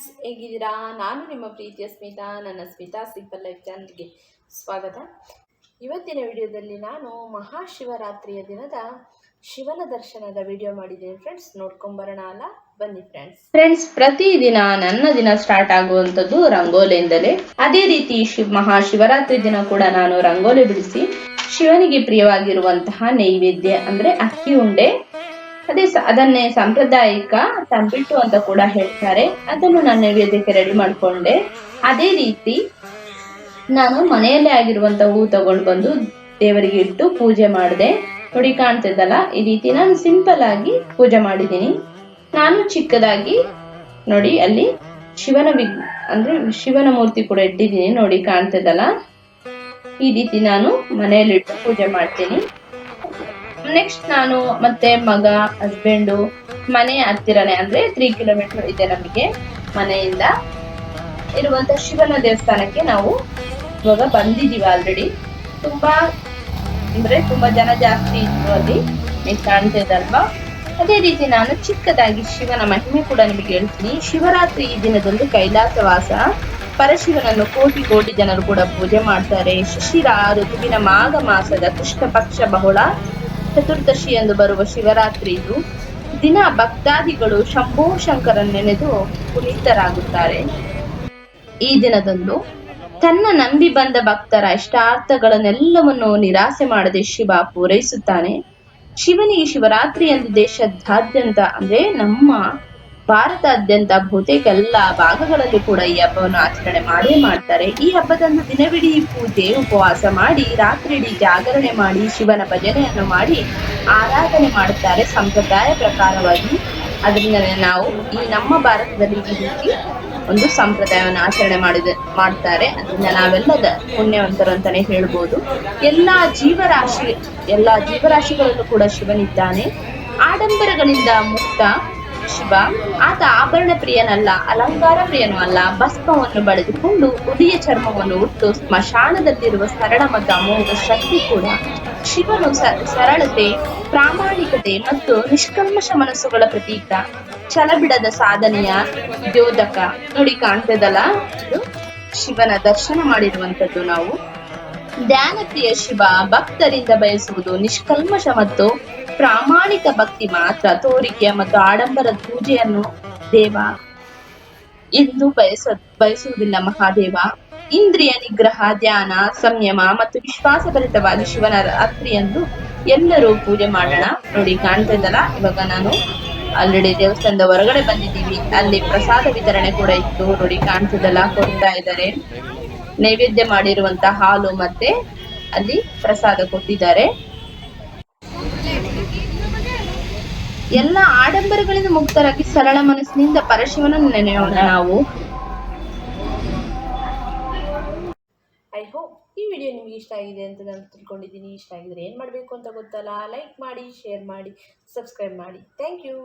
Friends, ಹೇಗಿದ್ದೀರಾ? ನಾನು ನಿಮ್ಮ ಪ್ರೀತಿಯ ಸ್ಮಿತಾ, ನನ್ನ ಸ್ಮಿತಾ ಸಿಂಪಲ್ ಲೈಫ್ ಚಾನಲ್ಗೆ ಸ್ವಾಗತ. ಇವತ್ತಿನ ವಿಡಿಯೋದಲ್ಲಿ ನಾನು ಮಹಾಶಿವರಾತ್ರಿಯ ದಿನದ ಶಿವನ ದರ್ಶನದ ವಿಡಿಯೋ ಮಾಡಿದ್ದೀನಿ ಫ್ರೆಂಡ್ಸ್. ನೋಡ್ಕೊಂಬರೋಣ ಅಲ್ಲ? ಬನ್ನಿ ಫ್ರೆಂಡ್ಸ್. ಫ್ರೆಂಡ್ಸ್, ಪ್ರತಿದಿನ ನನ್ನ ದಿನ ಸ್ಟಾರ್ಟ್ ಆಗುವಂಥದ್ದು ರಂಗೋಲಿಯಿಂದಲೇ. ಅದೇ ರೀತಿ ಶಿವ ಮಹಾಶಿವರಾತ್ರಿ ದಿನ ಕೂಡ ನಾನು ರಂಗೋಲಿ ಬಿಡಿಸಿ ಶಿವನಿಗೆ ಪ್ರಿಯವಾಗಿರುವಂತಹ ನೈವೇದ್ಯ ಅಂದ್ರೆ ಅಕ್ಕಿ ಉಂಡೆ ಅದೇ ಅದನ್ನೇ ಸಾಂಪ್ರದಾಯಿಕ ತಂಬಿಟ್ಟು ಅಂತ ಕೂಡ ಹೇಳ್ತಾರೆ. ಅದನ್ನು ನಾನು ನೈವೇದ್ಯಕ್ಕೆ ರೆಡಿ ಮಾಡ್ಕೊಂಡೆ. ಅದೇ ರೀತಿ ನಾನು ಮನೆಯಲ್ಲೇ ಆಗಿರುವಂತ ಹೂ ತಗೊಂಡು ಬಂದು ದೇವರಿಗೆ ಇಟ್ಟು ಪೂಜೆ ಮಾಡಿದೆ. ನೋಡಿ ಕಾಣ್ತಿದ್ದಲ್ಲ, ಈ ರೀತಿ ನಾನು ಸಿಂಪಲ್ ಆಗಿ ಪೂಜೆ ಮಾಡಿದ್ದೀನಿ. ನಾನು ಚಿಕ್ಕದಾಗಿ, ನೋಡಿ ಅಲ್ಲಿ ಶಿವನ ವಿಗ್, ಅಂದ್ರೆ ಶಿವನ ಮೂರ್ತಿ ಕೂಡ ಇಟ್ಟಿದ್ದೀನಿ. ನೋಡಿ ಕಾಣ್ತಿದ್ದಲ್ಲ. ಈ ರೀತಿ ನಾನು ಮನೆಯಲ್ಲಿಟ್ಟು ಪೂಜೆ ಮಾಡ್ತೀನಿ. ನೆಕ್ಸ್ಟ್ ನಾನು ಮತ್ತೆ ಮಗ ಹಸ್ಬೆಂಡು ಮನೆ ಹತ್ತಿರನೇ ಅಂದ್ರೆ ತ್ರೀ ಕಿಲೋಮೀಟರ್ ಇದೆ ನಮಗೆ. ಮನೆಯಿಂದ ಇರುವಂತ ಶಿವನ ದೇವಸ್ಥಾನಕ್ಕೆ ನಾವು ಇವಾಗ ಬಂದಿದ್ದೀವಿ ಆಲ್ರೆಡಿ ತುಂಬಾ ಅಂದ್ರೆ ತುಂಬಾ ಜನ ಜಾಸ್ತಿ ಇದ್ರು ಅಲ್ಲಿ. ನೀವು ಕಾಣ್ತಿದ್ದಲ್ವಾ ಅದೇ ರೀತಿ ನಾನು ಚಿಕ್ಕದಾಗಿ ಶಿವನ ಮಹಿಮೆ ಕೂಡ ನಿಮಗೆ ಹೇಳ್ತೀನಿ. ಶಿವರಾತ್ರಿ ಈ ದಿನದಂದು ಕೈಲಾಸವಾಸ ಪರಶಿವನನ್ನು ಕೋಟಿ ಕೋಟಿ ಜನರು ಕೂಡ ಪೂಜೆ ಮಾಡ್ತಾರೆ. ಶಿಶಿರ ಋತುವಿನ ಮಾಘ ಮಾಸದ ಕೃಷ್ಣ ಪಕ್ಷ ಬಹುಳ. ಚತುರ್ದಶಿ ಎಂದು ಬರುವ ಶಿವರಾತ್ರಿಯು ದಿನ ಭಕ್ತಾದಿಗಳು ಶಂಭೋ ಶಂಕರನ್ ನೆನೆದು ಪುನೀತರಾಗುತ್ತಾರೆ. ಈ ದಿನದಂದು ತನ್ನ ನಂಬಿ ಬಂದ ಭಕ್ತರ ಇಷ್ಟಾರ್ಥಗಳನ್ನೆಲ್ಲವನ್ನು ನಿರಾಸೆ ಮಾಡದೆ ಶಿವ ಪೂರೈಸುತ್ತಾನೆ. ಶಿವನಿಗೆ ಶಿವರಾತ್ರಿ ಎಂದು ದೇಶದಾದ್ಯಂತ ಅಂದ್ರೆ ನಮ್ಮ ಭಾರತಾದ್ಯಂತ ಬಹುತೇಕ ಎಲ್ಲ ಭಾಗಗಳಲ್ಲಿ ಕೂಡ ಈ ಹಬ್ಬವನ್ನು ಆಚರಣೆ ಮಾಡೇ ಮಾಡ್ತಾರೆ. ಈ ಹಬ್ಬದಂದು ದಿನವಿಡೀ ಪೂಜೆ, ಉಪವಾಸ ಮಾಡಿ, ರಾತ್ರಿ ಇಡೀ ಜಾಗರಣೆ ಮಾಡಿ, ಶಿವನ ಭಜನೆಯನ್ನು ಮಾಡಿ ಆರಾಧನೆ ಮಾಡುತ್ತಾರೆ ಸಂಪ್ರದಾಯ ಪ್ರಕಾರವಾಗಿ. ಅದರಿಂದ ನಾವು ಈ ನಮ್ಮ ಭಾರತದಲ್ಲಿ ಈ ರೀತಿ ಒಂದು ಸಂಪ್ರದಾಯವನ್ನು ಆಚರಣೆ ಮಾಡಿದ, ಮಾಡ್ತಾರೆ. ಅದರಿಂದ ನಾವೆಲ್ಲದ ಪುಣ್ಯವಂತರು ಅಂತಾನೆ ಹೇಳ್ಬೋದು. ಎಲ್ಲ ಜೀವರಾಶಿ, ಎಲ್ಲ ಜೀವರಾಶಿಗಳಲ್ಲೂ ಕೂಡ ಶಿವನಿದ್ದಾನೆ. ಆಡಂಬರಗಳಿಂದ ಮುಕ್ತ ಶಿವ. ಆತ ಆಭರಣ ಪ್ರಿಯನಲ್ಲ, ಅಲಂಕಾರ ಪ್ರಿಯನೂ ಅಲ್ಲ. ಭಸ್ಮವನ್ನು ಬಳಿದುಕೊಂಡು ಉದಿಯ ಚರ್ಮವನ್ನು ಉಟ್ಟು ಸ್ಮಶಾನದಲ್ಲಿರುವ ಸರಳ ಮತ್ತು ಅಮೋಘ ಶಕ್ತಿ ಕೂಡ ಶಿವನು ಸರಳತೆ, ಪ್ರಾಮಾಣಿಕತೆ ಮತ್ತು ನಿಷ್ಕಲ್ಮಶ ಮನಸ್ಸುಗಳ ಪ್ರತೀಕ. ಛಲಬಿಡದ ಸಾಧನೆಯ ದ್ಯೋತಕ. ನೋಡಿ ಕಾಣ್ತದಲ್ಲ? ಶಿವನ ದರ್ಶನ ಮಾಡಿರುವಂತದ್ದು ನಾವು. ಧ್ಯಾನಪ್ರಿಯ ಶಿವ, ಭಕ್ತರಿಂದ ಬಯಸುವುದು ನಿಷ್ಕಲ್ಮಶ ಮತ್ತು ಪ್ರಾಮಾಣಿಕ ಭಕ್ತಿ ಮಾತ್ರ, ತೋರಿಕೆ ಮತ್ತು ಆಡಂಬರದ ಪೂಜೆಯನ್ನು ದೇವ ಎಂದು ಬಯಸ, ಬಯಸುವುದಿಲ್ಲ ಮಹಾದೇವ. ಇಂದ್ರಿಯ ನಿಗ್ರಹ, ಧ್ಯಾನ, ಸಂಯಮ ಮತ್ತು ವಿಶ್ವಾಸಭರಿತವಾಗಿ ಶಿವನ ರಾತ್ರಿಯಂದು ಎಲ್ಲರೂ ಪೂಜೆ ಮಾಡೋಣ. ನೋಡಿ ಕಾಣ್ತಾ ಇದ್ದಲ್ಲ ಇವಾಗ ನಾನು ಆಲ್ರೆಡಿ ದೇವಸ್ಥಾನದ ಹೊರಗಡೆ ಬಂದಿದ್ದೀವಿ. ಅಲ್ಲಿ ಪ್ರಸಾದ ವಿತರಣೆ ಕೂಡ ಇತ್ತು. ನೋಡಿ ಕಾಣ್ತಿದ್ದಲ್ಲ ಕೊಡ್ತಾ ಇದ್ದಾರೆ ನೈವೇದ್ಯ ಮಾಡಿರುವಂತ ಹಾಲು ಮತ್ತೆ ಅಲ್ಲಿ ಪ್ರಸಾದ ಕೊಟ್ಟಿದ್ದಾರೆ. ಎಲ್ಲ ಆಡಂಬರಗಳಿಂದ ಮುಕ್ತರಾಗಿ ಸರಳ ಮನಸ್ಸಿನಿಂದ ಪರಶಿವನನ್ನು ನೆನೆಯೋಣ ನಾವು. ಐ ಹೋಪ್ ಈ ವಿಡಿಯೋ ನಿಮ್ಗೆ ಇಷ್ಟ ಆಗಿದೆ ಅಂತ ನಾನು ತಿಳ್ಕೊಂಡಿದ್ದೀನಿ. ಇಷ್ಟ ಆಗಿದ್ರೆ ಏನು ಮಾಡಬೇಕು ಅಂತ ಗೊತ್ತಲ್ಲ? ಲೈಕ್ ಮಾಡಿ ಶೇರ್ ಮಾಡಿ ಸಬ್ಸ್ಕ್ರೈಬ್ ಮಾಡಿ. Thank you